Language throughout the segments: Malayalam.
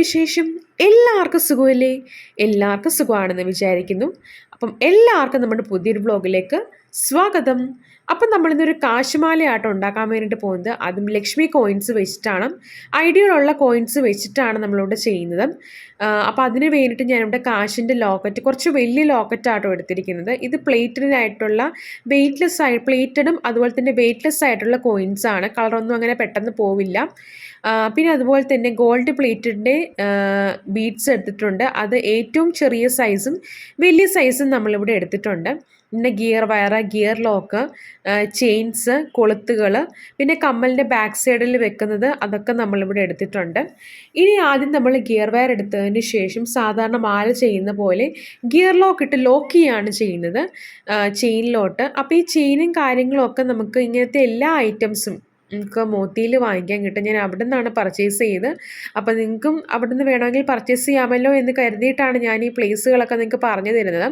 വിശേഷം? എല്ലാവർക്കും സുഖമല്ലേ? എല്ലാവർക്കും സുഖമാണെന്ന് വിചാരിക്കുന്നു. അപ്പം എല്ലാവർക്കും നമ്മുടെ പുതിയൊരു ബ്ലോഗിലേക്ക് സ്വാഗതം. അപ്പം നമ്മളിന്നൊരു കാശുമാലയാട്ടം ഉണ്ടാക്കാൻ വേണ്ടിയിട്ട് പോകുന്നത് അതും ലക്ഷ്മി കോയിൻസ് വെച്ചിട്ടാണ്. ഐഡിയയിലുള്ള കോയിൻസ് വെച്ചിട്ടാണ് നമ്മളിവിടെ ചെയ്യുന്നത്. അപ്പോൾ അതിന് വേണ്ടിയിട്ട് ഞാനിവിടെ കാശിന്റെ ലോക്കറ്റ് കുറച്ച് വലിയ ലോക്കറ്റാട്ടോ എടുത്തിരിക്കുന്നത്. ഇത് പ്ലേറ്റഡിനായിട്ടുള്ള വെയ്റ്റ്ലെസ് ആയി പ്ലേറ്റഡും അതുപോലെ തന്നെ വെയ്റ്റ്ലെസ് ആയിട്ടുള്ള കോയിൻസ് ആണ്. കളറൊന്നും അങ്ങനെ പെട്ടെന്ന് പോവില്ല. പിന്നെ അതുപോലെ തന്നെ ഗോൾഡ് പ്ലേറ്റഡിന്റെ ബീഡ്സ് എടുത്തിട്ടുണ്ട്. അത് ഏറ്റവും ചെറിയ സൈസും വലിയ സൈസും നമ്മളിവിടെ എടുത്തിട്ടുണ്ട്. പിന്നെ gear wire gear lock chains കൊളുത്തുകൾ പിന്നെ കമ്മലിന്റെ ബാക്ക് സൈഡിൽ വെക്കുന്നത് അതൊക്കെ നമ്മളിവിടെ എടുത്തിട്ടുണ്ട്. ഇനി ആദ്യം നമ്മൾ ഗിയർ വയർ എടുത്തതിന് ശേഷം സാധാരണ മാല ചെയ്യുന്ന പോലെ ഗിയർ ലോക്ക് ഇട്ട് ലോക്ക് ചെയ്യാണ് ചെയ്യുന്നത് ചെയിനിലോട്ട്. അപ്പോൾ ഈ ചെയിനും കാര്യങ്ങളും ഒക്കെ നമുക്ക് ഇങ്ങനത്തെ എല്ലാ ഐറ്റംസും നമുക്ക് മോത്തിയിൽ വാങ്ങിക്കാൻ കിട്ടും. ഞാൻ അവിടെ നിന്നാണ് പർച്ചേസ് ചെയ്ത്. അപ്പോൾ നിങ്ങൾക്കും അവിടെ നിന്ന് വേണമെങ്കിൽ പർച്ചേസ് ചെയ്യാമല്ലോ എന്ന് കരുതിയിട്ടാണ് ഞാൻ ഈ പ്ലേസുകളൊക്കെ നിങ്ങൾക്ക് പറഞ്ഞു തരുന്നത്.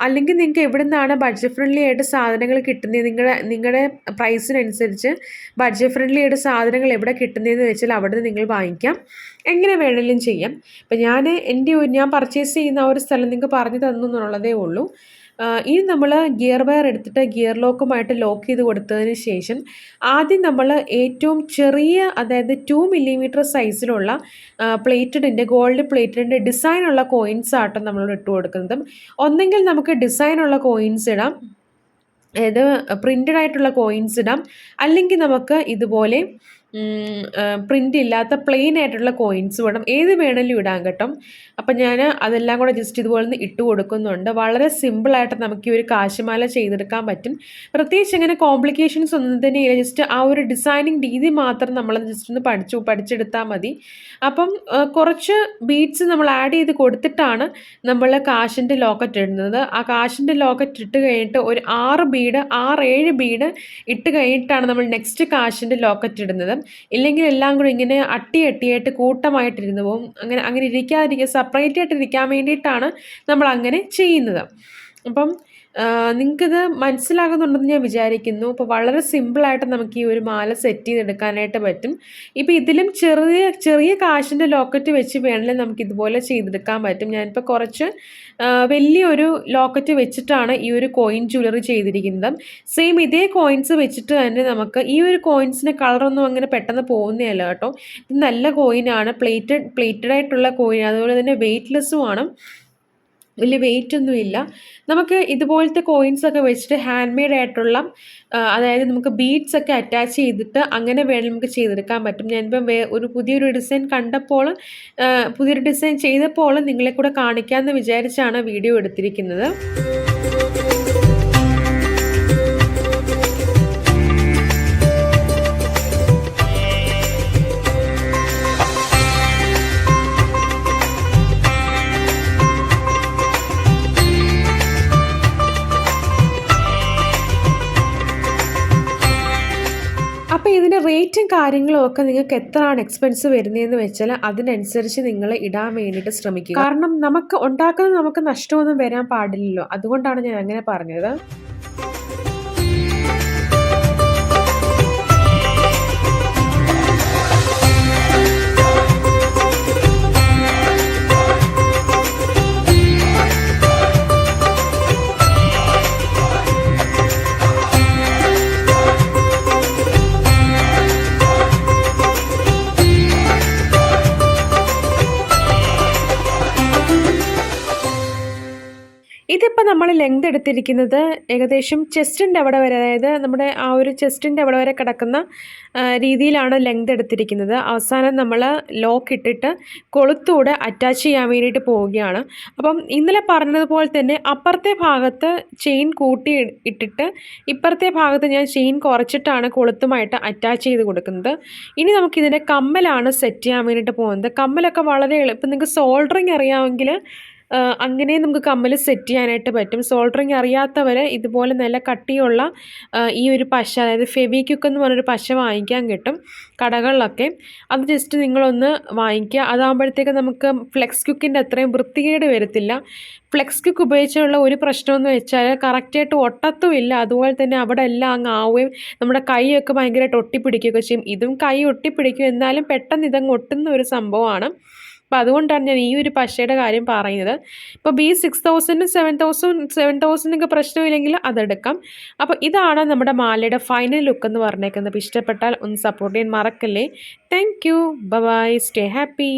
അല്ലെങ്കിൽ നിങ്ങൾക്ക് എവിടെ നിന്നാണ് ബഡ്ജറ്റ് ഫ്രണ്ട്ലി ആയിട്ട് സാധനങ്ങൾ കിട്ടുന്നത്? നിങ്ങളുടെ നിങ്ങളുടെ പ്രൈസിനനുസരിച്ച് ബഡ്ജറ്റ് ഫ്രണ്ട്ലി ആയിട്ട് സാധനങ്ങൾ എവിടെ കിട്ടുന്നതെന്ന് വെച്ചാൽ അവിടെ നിന്ന് നിങ്ങൾ വാങ്ങിക്കാം. എങ്ങനെ വേണമെങ്കിലും ചെയ്യാം. അപ്പം ഞാൻ എന്റെ ഞാൻ പർച്ചേസ് ചെയ്യുന്ന ആ ഒരു സ്ഥലം നിങ്ങൾക്ക് പറഞ്ഞു തന്നു എന്നുള്ളതേ ഉള്ളൂ. ഇനി നമ്മൾ ഗിയർ വയർ എടുത്തിട്ട് ഗിയർ ലോക്കുമായിട്ട് ലോക്ക് ചെയ്ത് കൊടുത്തതിന് ശേഷം ആദ്യം നമ്മൾ ഏറ്റവും ചെറിയ അതായത് ടു മില്ലിമീറ്റർ സൈസിലുള്ള പ്ലേറ്റഡിന്റെ ഗോൾഡ് പ്ലേറ്റഡിന്റെ ഡിസൈനുള്ള കോയിൻസ് ആട്ടോ നമ്മൾ ഇട്ട് കൊടുക്കുന്നത്. ഒന്നെങ്കിൽ നമുക്ക് ഡിസൈനുള്ള കോയിൻസ് ഇടാം. അതായത് പ്രിന്റഡ് ആയിട്ടുള്ള കോയിൻസ് ഇടാം. അല്ലെങ്കിൽ നമുക്ക് ഇതുപോലെ പ്രിന്റ് ഇല്ലാത്ത പ്ലെയിൻ ആയിട്ടുള്ള കോയിൻസ് വേണം. ഏത് വേണമെങ്കിലും ഇടാൻ കേട്ടോ. അപ്പം ഞാൻ അതെല്ലാം കൂടെ ജസ്റ്റ് ഇതുപോലെ ഒന്ന് ഇട്ട് കൊടുക്കുന്നുണ്ട്. വളരെ സിമ്പിളായിട്ട് നമുക്ക് ഈ ഒരു കാശുമാല ചെയ്തെടുക്കാൻ പറ്റും. പ്രത്യേകിച്ച് അങ്ങനെ കോംപ്ലിക്കേഷൻസ് ഒന്നും തന്നെ ഇല്ല. ജസ്റ്റ് ആ ഒരു ഡിസൈനിങ് രീതി മാത്രം നമ്മൾ ജസ്റ്റ് ഒന്ന് പഠിച്ചു പഠിച്ചെടുത്താൽ മതി. അപ്പം കുറച്ച് ബീഡ്സ് നമ്മൾ ആഡ് ചെയ്ത് കൊടുത്തിട്ടാണ് നമ്മൾ കാശിന്റെ ലോക്കറ്റ് ഇടുന്നത്. ആ കാശിന്റെ ലോക്കറ്റ് ഇട്ട് കഴിഞ്ഞിട്ട് ഒരു ആറ് ബീഡ് ആറ് ഏഴ് ബീഡ് ഇട്ട് കഴിഞ്ഞിട്ടാണ് നമ്മൾ നെക്സ്റ്റ് കാശിന്റെ ലോക്കറ്റ് ഇടുന്നത്. ഇല്ലെങ്കിൽ എല്ലാം കൂടി ഇങ്ങനെ അട്ടി അട്ടിയായിട്ട് കൂട്ടമായിട്ടിരുന്ന് പോകും അങ്ങനെ അങ്ങനെ ഇരിക്കാതിരിക്കുക സെപ്പറേറ്റ് ആയിട്ട് ഇരിക്കാൻ വേണ്ടിയിട്ടാണ് നമ്മൾ അങ്ങനെ ചെയ്യുന്നത്. അപ്പം നിങ്ങൾക്കിത് മനസ്സിലാകുന്നുണ്ടെന്ന് ഞാൻ വിചാരിക്കുന്നു. അപ്പോൾ വളരെ സിമ്പിളായിട്ട് നമുക്ക് ഈ ഒരു മാല സെറ്റ് ചെയ്തെടുക്കാനായിട്ട് പറ്റും. ഇപ്പോൾ ഇതിലും ചെറിയ ചെറിയ കാശിന്റെ ലോക്കറ്റ് വെച്ച് വേണമെങ്കിൽ നമുക്ക് ഇതുപോലെ ചെയ്തെടുക്കാൻ പറ്റും. ഞാനിപ്പോൾ കുറച്ച് വലിയ വലിയൊരു ലോക്കറ്റ് വെച്ചിട്ടാണ് ഈ ഒരു കോയിൻ ജ്വല്ലറി ചെയ്തിരിക്കുന്നത്. സെയിം ഇതേ കോയിൻസ് വെച്ചിട്ട് തന്നെ നമുക്ക് ഈ ഒരു കോയിൻസിന്റെ കളറൊന്നും അങ്ങനെ പെട്ടെന്ന് പോകുന്നതല്ല കേട്ടോ. ഇത് നല്ല കോയിനാണ് പ്ലേറ്റഡ് പ്ലേറ്റഡ് ആയിട്ടുള്ള കോയിൻ അതുപോലെ തന്നെ വെയ്റ്റ്ലെസ്സും ആണ്. വലിയ വെയിറ്റ് ഒന്നുമില്ല നമുക്ക് ഇതുപോലത്തെ കോയിൻസ് ഒക്കെ വെച്ചിട്ട് ഹാൻഡ് മെയ്ഡ് ആയിട്ടുള്ള അതായത് നമുക്ക് ബീഡ്സ് ഒക്കെ അറ്റാച്ച് ചെയ്തിട്ട് അങ്ങനെ വേണം നമുക്ക് ചെയ്തെടുക്കാൻ പറ്റും. ഞാനിപ്പം വേ ഒരു പുതിയൊരു ഡിസൈൻ കണ്ടപ്പോൾ പുതിയൊരു ഡിസൈൻ ചെയ്തപ്പോൾ നിങ്ങളെ കൂടെ കാണിക്കാമെന്ന് വിചാരിച്ചാണ് വീഡിയോ എടുത്തിരിക്കുന്നത്. റേറ്റും കാര്യങ്ങളും ഒക്കെ നിങ്ങൾക്ക് എത്രയാണ് എക്സ്പെൻസ് വരുന്നതെന്ന് വെച്ചാൽ അതിനനുസരിച്ച് നിങ്ങൾ ഇടാൻ വേണ്ടിയിട്ട് ശ്രമിക്കുക. കാരണം നമുക്ക് ഉണ്ടാക്കുന്നത് നമുക്ക് നഷ്ടമൊന്നും വരാൻ പാടില്ലല്ലോ. അതുകൊണ്ടാണ് ഞാൻ അങ്ങനെ പറഞ്ഞത്. ഇതിപ്പോൾ നമ്മൾ ലെങ്ത് എടുത്തിരിക്കുന്നത് ഏകദേശം ചെസ്റ്റിന്റെ അവിടെ വരെ അതായത് നമ്മുടെ ആ ഒരു ചെസ്റ്റിന്റെ അവിടെ വരെ കിടക്കുന്ന രീതിയിലാണ് ലെങ്ത് എടുത്തിരിക്കുന്നത്. അവസാനം നമ്മൾ ലോക്ക് ഇട്ടിട്ട് കൊളുത്തൂടെ അറ്റാച്ച് ചെയ്യാൻ വേണ്ടിയിട്ട് പോവുകയാണ്. അപ്പം ഇന്നലെ പറഞ്ഞതുപോലെ തന്നെ അപ്പുറത്തെ ഭാഗത്ത് ചെയിൻ കൂട്ടി ഇട്ടിട്ട് ഇപ്പുറത്തെ ഭാഗത്ത് ഞാൻ ചെയിൻ കുറച്ചിട്ടാണ് കൊളുത്തുമായിട്ട് അറ്റാച്ച് ചെയ്ത് കൊടുക്കുന്നത്. ഇനി നമുക്കിതിന്റെ കമ്മലാണ് സെറ്റ് ചെയ്യാൻ വേണ്ടിയിട്ട് പോകുന്നത്. കമ്മലൊക്കെ വളരെ എളുപ്പം. നിങ്ങൾക്ക് സോൾഡറിങ് അറിയാമെങ്കിൽ അങ്ങനെ നമുക്ക് കമ്മൽ സെറ്റ് ചെയ്യാനായിട്ട് പറ്റും. സോൾഡറിങ് അറിയാത്തവർ ഇതുപോലെ നല്ല കട്ടിയുള്ള ഈ ഒരു പശ അതായത് ഫെവിക്യുക്ക് എന്ന് പറഞ്ഞൊരു പശ വാങ്ങിക്കാൻ കിട്ടും കടകളിലൊക്കെ. അത് ജസ്റ്റ് നിങ്ങളൊന്ന് വാങ്ങിക്കുക. അതാകുമ്പോഴത്തേക്ക് നമുക്ക് ഫ്ലെക്സ് ക്യുക്കിന്റെ അത്രയും വൃത്തികേട് വരത്തില്ല. ഫ്ലെക്സ് ക്യുക്ക് ഉപയോഗിച്ചുള്ള ഒരു പ്രശ്നമെന്ന് വെച്ചാൽ കറക്റ്റായിട്ട് ഒട്ടത്തുമില്ല അതുപോലെ തന്നെ അവിടെ എല്ലാം അങ്ങ് ആവുകയും നമ്മുടെ കൈയൊക്കെ ഭയങ്കരമായിട്ട് ഒട്ടിപ്പിടിക്കുകയൊക്കെ ചെയ്യും. ഇതും കൈ ഒട്ടിപ്പിടിക്കും. എന്നാലും പെട്ടെന്ന് ഇതങ്ങ് ഒട്ടുന്ന ഒരു സംഭവമാണ്. അപ്പോൾ അതുകൊണ്ടാണ് ഞാൻ ഈ ഒരു പശയുടെ കാര്യം പറയുന്നത്. ഇപ്പോൾ B six thousand seven thousand seven തൗസൻഡൊക്കെ പ്രശ്നമില്ലെങ്കിൽ അതെടുക്കാം. അപ്പോൾ ഇതാണ് നമ്മുടെ മാലയുടെ ഫൈനൽ ലുക്ക് എന്ന് പറഞ്ഞേക്കുന്നത്. ഇഷ്ടപ്പെട്ടാൽ ഒന്ന് സപ്പോർട്ട് ചെയ്യാൻ മറക്കല്ലേ. Thank you bye stay happy